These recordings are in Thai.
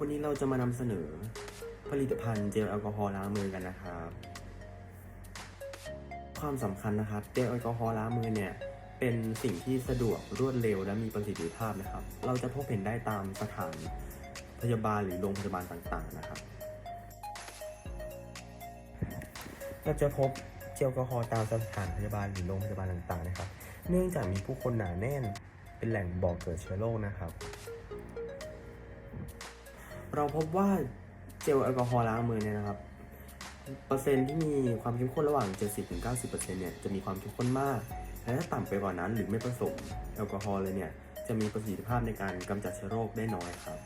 วันนี้เราจะมานำเสนอผลิตภัณฑ์เจลแอลกอฮอล์ล้างมือกันนะครับ ความสำคัญนะครับเจลแอลกอฮอล์ล้างมือเนี่ยเป็นสิ่งที่สะดวกรวดเร็วและมีประสิทธิภาพนะครับ เราจะพบเห็นได้ตามสถานพยาบาลหรือโรงพยาบาลต่างๆนะครับ เราจะพบเจลแอลกอฮอล์ตามสถานพยาบาลหรือโรงพยาบาลต่างๆนะครับ เนื่องจากมีผู้คนหนาแน่นเป็นแหล่งบ่อเกิดเชื้อโรคนะครับ เราพบว่าเจลแอลกอฮอล์ล้างมือเนี่ยนะครับ เปอร์เซ็นต์ที่มีความเข้มข้นระหว่าง 70-90%เนี่ยจะมีความเข้มข้นมากและถ้าต่ำไปกว่านั้นหรือไม่ผสมแอลกอฮอล์เลยเนี่ยจะมีประสิทธิภาพในการกำจัดเชื้อโรคได้น้อยครับ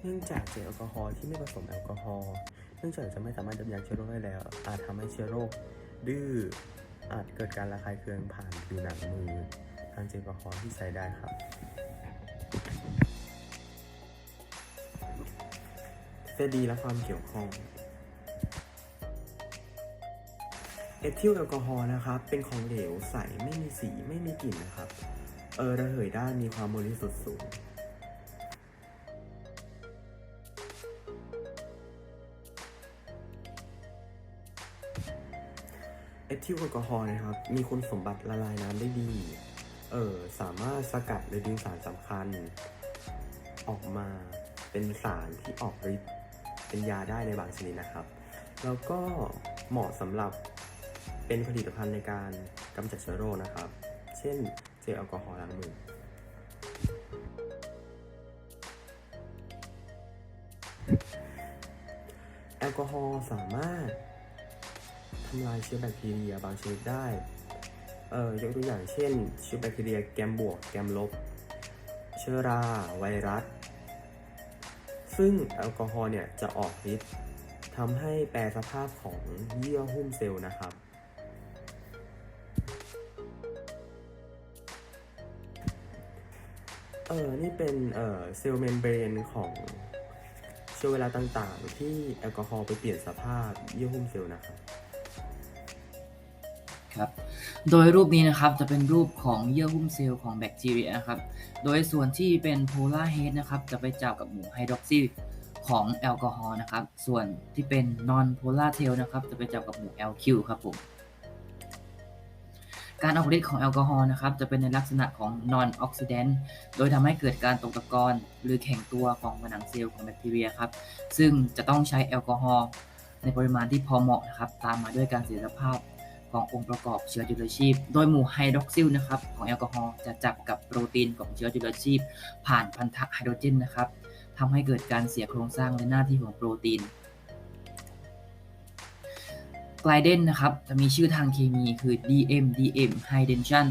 เนื่องจากเจลแอลกอฮอล์ที่ไม่ผสมแอลกอฮอล์ เนื่องจากจะไม่สามารถยับยั้งเชื้อโรคได้แล้ว อาจทำให้เชื้อโรคดื้อ อาจเกิดการระคายเคืองผ่านผิวหนังมือ ทางเจลแอลกอฮอลที่ใช้ได้ครับทฤษฎีและความเกี่ยวข้องเอทิลแอลกอฮอล์นะครับ เป็นของเหลวใสไม่มีสีไม่มีกลิ่นนะครับ เออระเหยได้มีความบริสุทธิ์สูงเอทิลแอลกอฮอล์นะครับ มีคุณสมบัติละลายน้ำได้ดี เออสามารถสกัดหรือดึงสารสำคัญ ออกมาเป็นสารที่ออกฤทธิ์เป็นยาได้ในบางชนิดนะครับ แล้วก็เหมาะสำหรับเป็นผลิตภัณฑ์ในการกำจัดเชื้อโรคนะครับ เช่นเจลแอลกอฮอล์ล้างมือแอลกอฮอล์สามารถทำลายเชื้อแบคทีเรียบางชนิดได้ เอ่อยกตัวอย่างเช่น เชื้อแบคทีเรียแกมบวก แกมลบ เชื้อรา ไวรัส ซึ่งแอลกอฮอล์เนี่ยจะออกฤทธิ์ทำให้แปรสภาพของเยื่อหุ้มเซลล์นะครับ เออนี่เป็นเอ่อเซลล์เมมเบรนของเชื้อไวรัสต่างๆ ที่แอลกอฮอล์ไปเปลี่ยนสภาพเยื่อหุ้มเซลล์นะครับ ครับ โดยรูปนี้นะครับจะเป็นรูปของเยื่อหุ้มเซลล์ของแบคทีเรียนะครับ โดยส่วนที่เป็นโพลาร์เฮดนะครับจะไปจับกับหมู่ไฮดรอกซีของแอลกอฮอล์นะครับ ส่วนที่เป็นนอนโพลาร์เทลนะครับจะไปจับกับหมู่ LQ ครับผม การออกฤทธิ์ของแอลกอฮอล์นะครับจะเป็นในลักษณะของ non oxidant โดยทำให้เกิดการตกตะกอนหรือแข็งตัวของผนังเซลล์ของแบคทีเรียครับ ซึ่งจะต้องใช้แอลกอฮอล์ในปริมาณที่พอเหมาะนะครับ ตามมาด้วยการเสียสภาพ ขององค์ประกอบเชื้อจุลชีพ โดยหมู่ไฮดรอกซิลนะครับของแอลกอฮอล์จะจับกับโปรตีนของเชื้อจุลชีพ ผ่านพันธะไฮโดรเจนนะครับทำให้เกิดการเสียโครงสร้างและหน้าที่ของโปรตีนไกลเดนนะครับจะมีชื่อทางเคมีคือ DM DM High Tension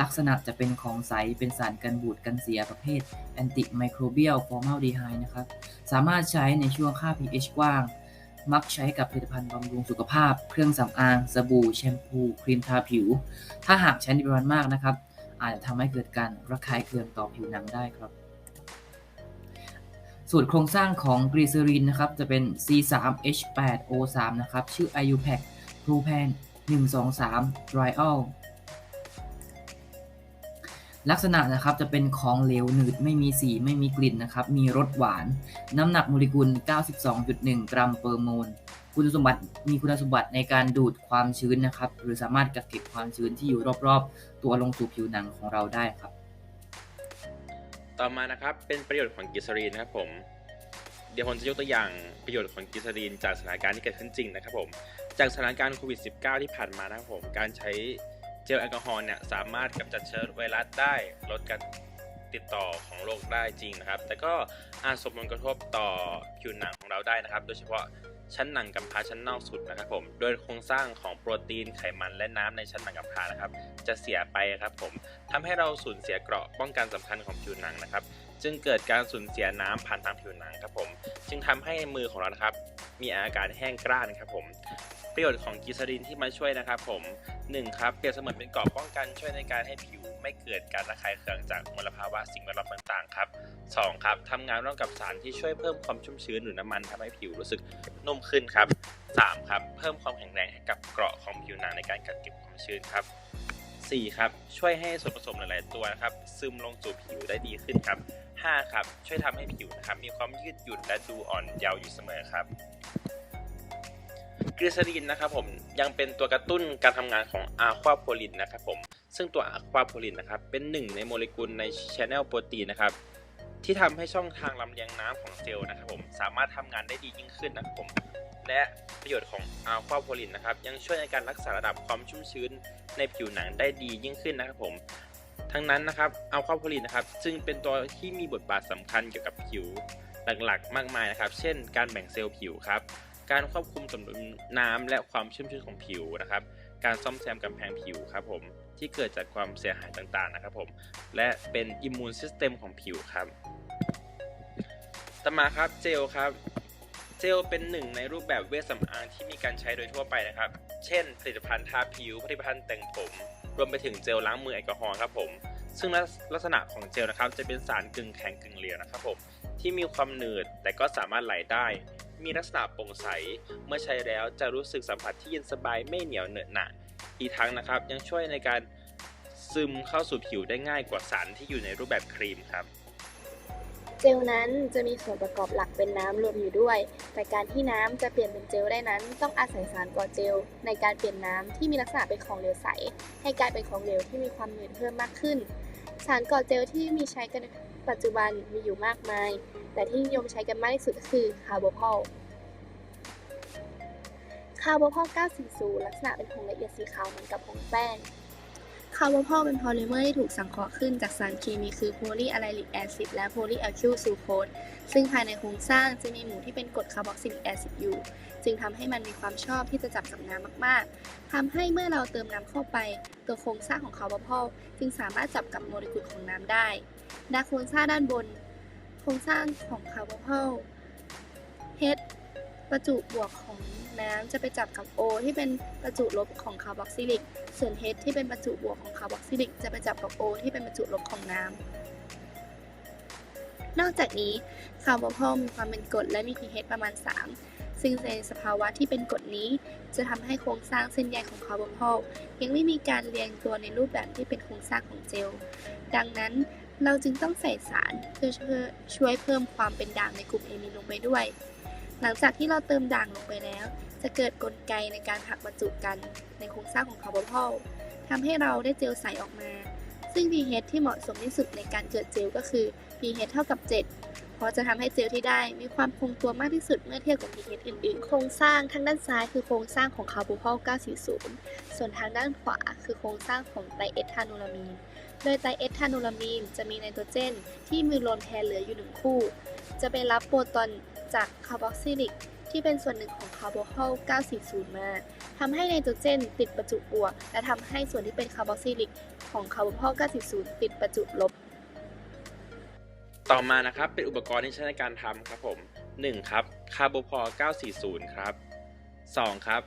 ลักษณะจะเป็นของใส เป็นสารกันบูดกันเสียประเภท Antimicrobial Formaldehyde นะครับ สามารถใช้ในช่วงค่า pH กว้าง มักใช้กับผลิตภัณฑ์บำรุงสุขภาพ เครื่องสำอาง สบู่ แชมพู ครีมทาผิว ถ้าหากใช้ในปริมาณมากนะครับ อาจจะทำให้เกิดการระคายเคืองต่อผิวหนังได้ครับ สูตรโครงสร้างของกรีเซอรีนนะครับ จะเป็น C3H8O3 นะครับ ชื่อ IUPAC p r o p a n 123 Trial ลักษณะนะครับจะเป็นของเหลวหนืดไม่มีสีไม่มีกลิ่นนะครับ มีรสหวาน น้ำหนักโมเลกุล 92.1 กรัมเปอร์โมลคุณสมบัติมีคุณสมบัติในการดูดความชื้นนะครับ หรือสามารถกักเก็บความชื้นที่อยู่รอบๆ ตัวลงสู่ผิวหนังของเราได้ครับ ต่อมานะครับเป็นประโยชน์ของกิซารีนนะครับผมเดี๋ยวผมจะยกตัวอย่างประโยชน์ของกิซารีนจากสถานการณ์ที่เกิดขึ้นจริงนะครับผมจากสถานการณ์โควิด -19 ที่ผ่านมานะครับผมการใช้ เจลแอลกอฮอล์เนี่ยสามารถกำจัดเชื้อไวรัสได้ลดการติดต่อของโรคได้จริงนะครับ แต่ก็อาจส่งผลกระทบต่อผิวหนังของเราได้นะครับ โดยเฉพาะชั้นหนังกำพร้าชั้นนอกสุดนะครับผมโดยโครงสร้างของโปรตีนไขมันและน้ำในชั้นหนังกำพร้านะครับ จะเสียไปครับผมทำให้เราสูญเสียเกราะป้องกันสำคัญของผิวหนังนะครับ จึงเกิดการสูญเสียน้ำผ่านทางผิวหนังครับผม จึงทำให้มือของเรานะครับ มีอาการแห้งกร้านครับผม ประโยชน์ของกิซารินที่มาช่วยนะครับผม 1. ครับเปรียบเสมือนเป็นเกราะป้องกันช่วยในการให้ผิวไม่เกิดการระคายเคืองจากมลภาวะสิ่งแวดล้อมต่างๆครับ 2. ครับทำงานร่วมกับสารที่ช่วยเพิ่มความชุ่มชื้นหรือน้ำมันทำให้ผิวรู้สึกนุ่มขึ้นครับ 3. ครับเพิ่มความแข็งแรงให้กับเกราะของผิวหนังในการกักเก็บความชื้นครับ 4 ครับช่วยให้ส่วนผสมหลาย ๆ ตัวนะครับซึมลงสู่ผิวได้ดีขึ้นครับ 5 ครับช่วยทำให้ผิวนะครับมีความยืดหยุ่นและดูอ่อนเยาว์อยู่เสมอครับ กรีซาลีนนะครับผมยังเป็นตัวกระตุ้นการทำงานของอะควาโพลินนะครับผมซึ่งตัวอะควาโพลินนะครับเป็นหนึ่งในโมเลกุลในชแนลโปรตีนนะครับที่ทำให้ช่องทางลำเลียงน้ำของเซลล์นะครับผมสามารถทำงานได้ดียิ่งขึ้นนะครับผมและประโยชน์ของอัลฟาโพลินนะครับยังช่วยในการรักษาระดับความชุ่มชื้นในผิวหนังได้ดียิ่งขึ้นนะครับผมทั้งนั้นนะครับอัลฟาโพลินนะครับจึงเป็นตัวที่มีบทบาทสำคัญเกี่ยวกับผิวหลักๆ มากมายนะครับ เช่น การแบ่งเซลล์ผิวครับ การควบคุมสมดุลน้ำและความชุ่มชื้นของผิวนะครับ การซ่อมแซมกำแพงผิวครับผมที่เกิดจากความเสียหายต่างๆนะครับผมและเป็นอิมมูนซิสเต็มของผิวครับต่อมาครับเจลครับเจลเป็นหนึ่งในรูปแบบเวชสำอางที่มีการใช้โดยทั่วไปนะครับ เช่น ผลิตภัณฑ์ทาผิว ผลิตภัณฑ์แต่งผม รวมไปถึงเจลล้างมือแอลกอฮอล์ครับผม ซึ่งลักษณะของเจลนะครับ จะเป็นสารกึ่งแข็งกึ่งเหลวนะครับผม ที่มีความหนืดแต่ก็สามารถไหลได้ มีลักษณะโปร่งใส เมื่อใช้แล้วจะรู้สึกสัมผัสที่เย็นสบายไม่เหนียวเหนอะหนะอีกทั้งนะครับยังช่วยในการซึมเข้าสู่ผิวได้ง่ายกว่าสารที่อยู่ในรูปแบบครีมครับ เจลนั้นจะมีส่วนประกอบหลักเป็นน้ำรวมอยู่ด้วย แต่การที่น้ำจะเปลี่ยนเป็นเจลได้นั้น ต้องอาศัยสารก่อเจล ในการเปลี่ยนน้ำที่มีลักษณะเป็นของเหลวใส ให้กลายเป็นของเหลวที่มีความหนืดเพิ่มมากขึ้น สารก่อเจลที่มีใช้กันในปัจจุบันมีอยู่มากมาย แต่ที่นิยมใช้กันมากที่สุดก็คือคาร์โบพอลคาร์โบพอล940 ลักษณะเป็นผงละเอียดสีขาวเหมือนกับผงแป้งคาร์โบพอลเป็นพอลิเมอร์ที่ถูกสังเคราะห์ขึ้นจากสารเคมีคือโพลีอะไลลิกแอซิดและโพลีแอลคิลซูโคสซึ่งภายในโครงสร้างจะมีหมู่ที่เป็นกรดคาร์บอกซิลิกแอซิดอยู่ จึงทำให้มันมีความชอบที่จะจับกับน้ำมาก ๆทำให้เมื่อเราเติมน้ำเข้าไป ตัวโครงสร้างของคาร์โบพอลจึงสามารถจับกับโมเลกุลของน้ำได้ดาโครงสร้างด้านบน รงสร้างของคาร์โบพอล H ประจุบวกของน้ำจะไปจับกับ O ที่เป็นประจุลบของคาร์บอกซิลิก ส่วน H ที่เป็นประจุบวกของคาร์บอกซิลิก จะไปจับกับ O ที่เป็นประจุลบของน้ำ นอกจากนี้คาร์โบพอลมีความเป็นกรดและมี pH ประมาณ 3 ซึ่งในสภาวะที่เป็นกรดนี้ จะทำให้โครงสร้างเส้นใยของคาร์โบพอลยังไม่มีการเรียงตัวในรูปแบบที่เป็นโครงสร้างของเจล ดังนั้น เราจึงต้องใส่สารเพื่อช่วยเพิ่มความเป็นด่างในกลุ่มเอมินลงไปด้วย หลังจากที่เราเติมด่างลงไปแล้ว จะเกิดกลไกในการผักบรรจุกันในโครงสร้างของคาร์โบพอลทำให้เราได้เจลใสออกมา ซึ่ง pH ที่เหมาะสมที่สุดในการเกิดเจลก็คือ pH เท่ากับ 7 เพราะจะทำให้เจลที่ได้มีความคงตัวมากที่สุดเมื่อเทียบกับ pH อื่นๆ โครงสร้างทางด้านซ้ายคือโครงสร้างของคาร์โบพอล940 ส่วนทางด้านขวาคือโครงสร้างของไตรเอทานูรามีน โดยไตรเอทานูรามีนจะมีไนโตรเจน ที่มีโลนแพรเหลืออยู่หนึ่งคู่ จะไปรับโปรตอนจากคาร์บอกซิลิก ที่เป็นส่วนหนึ่งของคาร์โบพอล940 มาทำให้ไนโตรเจนติดประจุบวก และทำให้ส่วนที่เป็นคาร์บอกซิลิก ของคาร์โบพอล940 ติดประจุลบ ต่อมานะครับเป็นอุปกรณ์ที่ใช้ในการทำครับผม 1. ครับคาร์โบพอล940 ครับ 2. ครับ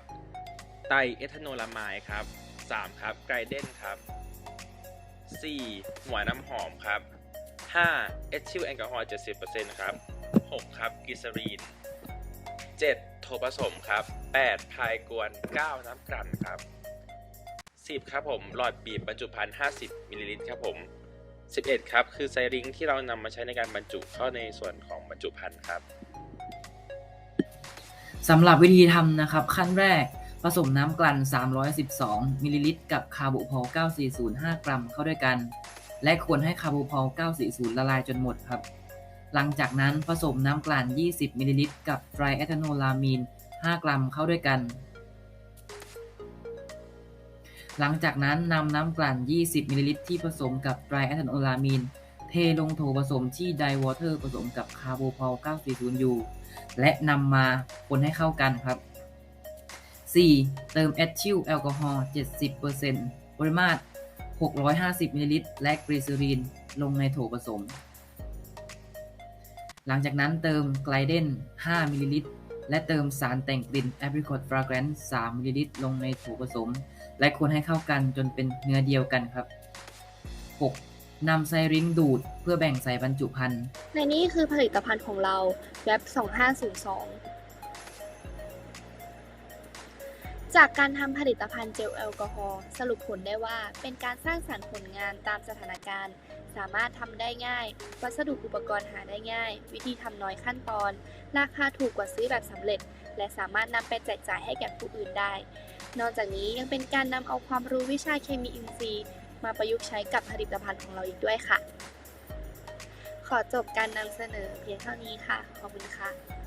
ไตรเอทานอลามายครับ 3. ครับไกรเดนครับ 4. หัวน้ำหอมครับ 5. เอทิลแอลกอฮอล์70%ครับ 6. ครับกลีซอรีน 7. โทผสมครับ 8. พายกวน 9. น้ำกลั่นครับ 10. ครับผมหลอดบีบบรรจุภัณฑ์50มิลลิลิตรครับผม 11 ครับ คือไซริงที่เรานำมาใช้ในการบรรจุเข้าในส่วนของบรรจุภัณฑ์ครับสำหรับวิธีทำนะครับขั้นแรก ผสมน้ำกลั่น 312 มิลลิลิตร กับคาร์โบพอล 940 5 กรัมเข้าด้วยกัน และควรให้คาร์โบพอล 940 ละลายจนหมดครับ หลังจากนั้นผสมน้ำกลั่น 20 มิลลิลิตร กับไตรเอทานอลามีน 5 กรัมเข้าด้วยกัน หลังจากนั้นนำน้ำกลั่น 20 มิลลิลิตร ที่ผสมกับไตรแอทานอลามีน เทลงโถผสมที่ไดวอเตอร์ผสมกับคาร์โบพอล 940อยู่และนำมาคนให้เข้ากันครับ 4. เติมเอทิลแอลกอฮอล์70%ปริมาตร 650มิลลิลิตรและกรีซ e รีนลงในโถผสม หลังจากนั้นเติมไกลเดน 5มิลลิลิตรและเติมสารแต่งกลิ่น Apricot Fragrance 3มิลลิลิตรลงในโถผสม และคนให้เข้ากันจนเป็นเนื้อเดียวกันครับ 6. นำไซริงดูดเพื่อแบ่งใส่บรรจุภัณฑ์ ในนี้คือผลิตภัณฑ์ของเราแวบ2502 จากการทำผลิตภัณฑ์เจลแอลกอฮอล์สรุปผลได้ว่า เป็นการสร้างสรรค์ผลงานตามสถานการณ์ สามารถทำได้ง่าย วัสดุอุปกรณ์หาได้ง่าย วิธีทำน้อยขั้นตอน ราคาถูกกว่าซื้อแบบสำเร็จ และสามารถนำไปแจกจ่ายให้แก่ผู้อื่นได้ นอกจากนี้ยังเป็นการนำเอาความรู้วิชาเคมีอินทรีย์ มาประยุกต์ใช้กับผลิตภัณฑ์ของเราอีกด้วยค่ะ ขอจบการนำเสนอเพียงเท่านี้ค่ะ ขอบคุณค่ะ